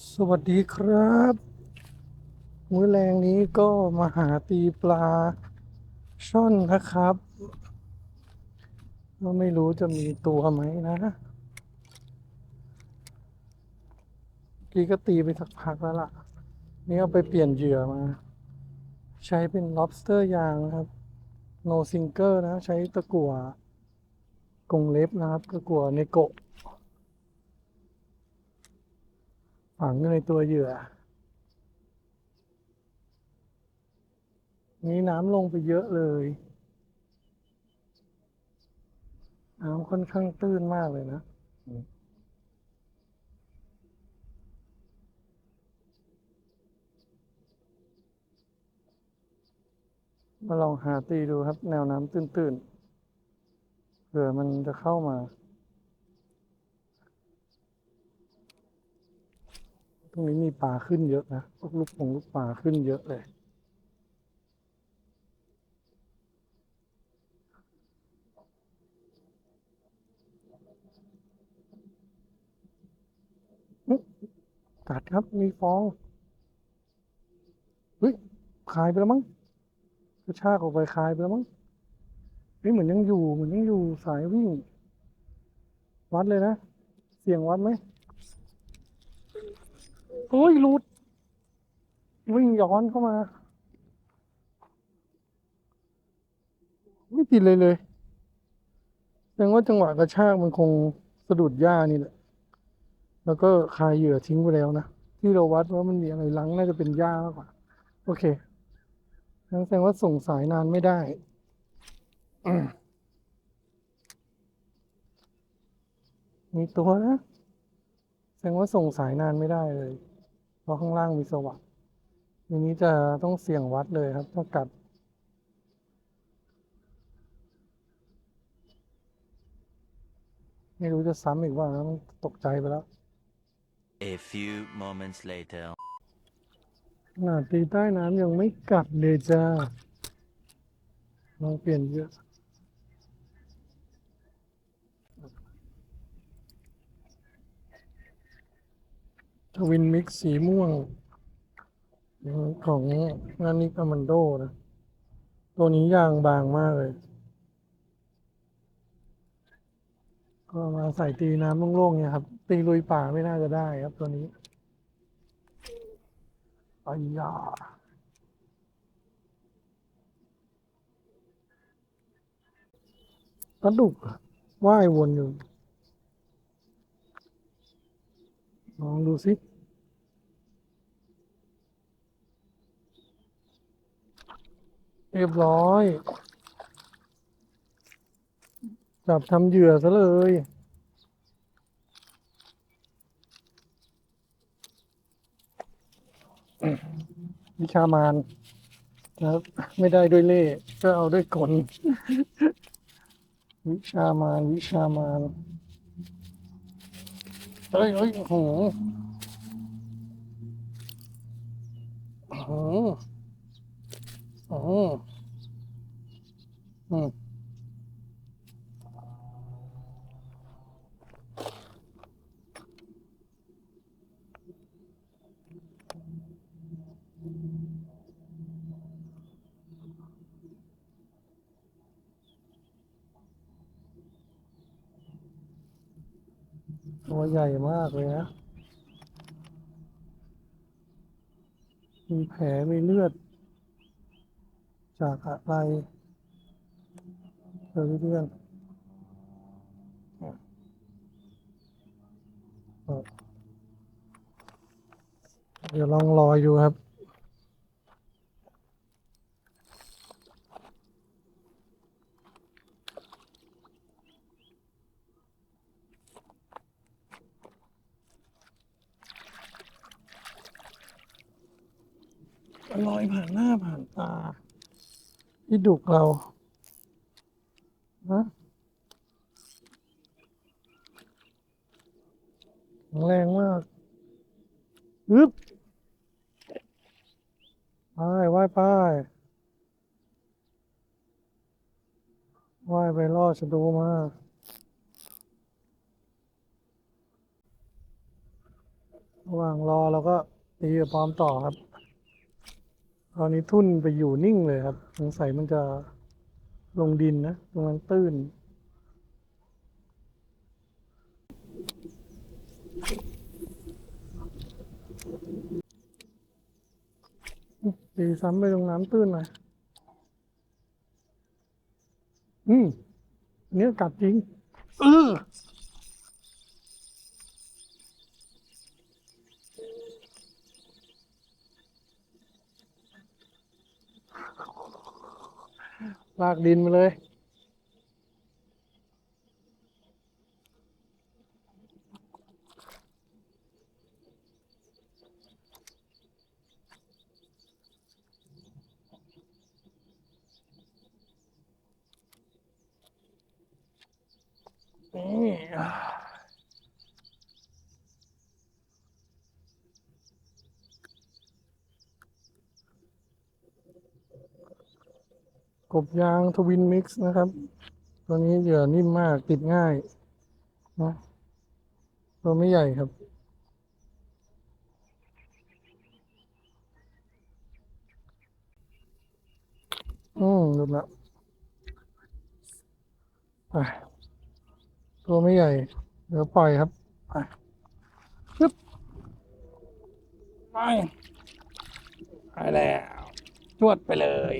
สวัสดีครับ มื้อแรงนี้ก็มาหาตีปลาช่อนนะครับก็ไม่รู้จะมีตัวไหมนะกี้ก็ตีไปสักพักแล้วล่ะ นี่เอาไปเปลี่ยนเหยื่อมา ใช้เป็น lobster ยางนะครับ no sinker นะ ใช้ตะกั่วกรงเล็บนะครับ ตะกั่วเนโกะ ฝังอยู่ในตัวเหยื่อ นี้น้ำลงไปเยอะเลย น้ำค่อนข้างตื้นมากเลยนะมาลองหาตีดูครับ แนวน้ำตื้นๆเผื่อมันจะเข้ามา ตรงนี้มีปลาขึ้นเยอะนะพวกลูกปงลูกปลาขึ้นเยอะเลย กัดครับมีฟองเฮ้ยคายไปแล้วมั้งกระชากออกไปคายไปแล้วมั้งเฮ้ยเหมือนยังอยู่เหมือนยังอยู่สายวิ่ง วัดเลยนะ เสียงวัดไหม โอ้ยหลุดวิ่งย้อนเข้ามาไม่ติดเลยเลยแสดงว่าจังหวะกระชากมันคงสะดุดหญ้านี่แหละ แล้วก็คายเหยื่อทิ้งไปแล้วนะ ที่เราวัดว่ามันมีอะไรลังน่าจะเป็นหญ้ามากกว่า โอเคงั้นแสดงว่าส่งสายนานไม่ได้มมีตัวนะ แสดงว่าส่งสายนานไม่ได้เลย เพราะข้างล่างมีสว่านทีนี้จะต้องเสี่ยงวัดเลยครับ ถ้ากัด ไม่รู้จะซ้ำอีกว่านะมันตกใจไปแล้ว A few moments later. ขนาดตีใต้น้ำยังไม่กัดเลยจ้าลองเปลี่ยนเยอะ ทวินมิกสีม่วง ของงานนิกอามันโดนะ ตัวนี้ยางบางมากเลย ก็มาใส่ตีน้ำโล่งๆเนี่ยครับ ตีลุยป่าไม่น่าจะได้ครับตัวนี้ไอ้ยาปลาดุกว่ายวนอยู่ ลองดูสิเรียบร้อย จับทำเหยื่อซะเลย วิชามานครับ ไม่ได้ด้วยเล่ก็เอาด้วยกล วิชามาน วิชามาน เฮ้ยเฮ้ยโอ้โหโอ้โหโอ้โหอืม ตัวใหญ่มากเลยนะ มีแผลมีเลือด จากอะไรเจอเพื่อนเดี๋ยวลองรอยดูครับ ลอยผ่านหน้าผ่านตาที่ดุกเราฮะแรงมากอึ๊บไปว่ายไปว่ายไปล่อชะโดมาระหว่างรอเราก็ตีกับพร้อมต่อครับ ตอนนี้ทุ่นไปอยู่นิ่งเลยครับ สงสัยมันจะลงดินนะตรงนั้นตื้นตีซ้ำไปตรงน้ำตื้นหน่อยอืมเนี่ยกัดจริง เออ ลากดินมาเลย นี่ กบยางทวินมิกซ์นะครับ ตัวนี้เหยื่อนิ่มมากติดง่ายนะตัวไม่ใหญ่ครับ อืมหลุดละไปตัวไม่ใหญ่ เดี๋ยวปล่อยครับไปปึ๊บไปไปแล้ว จวดไปเลย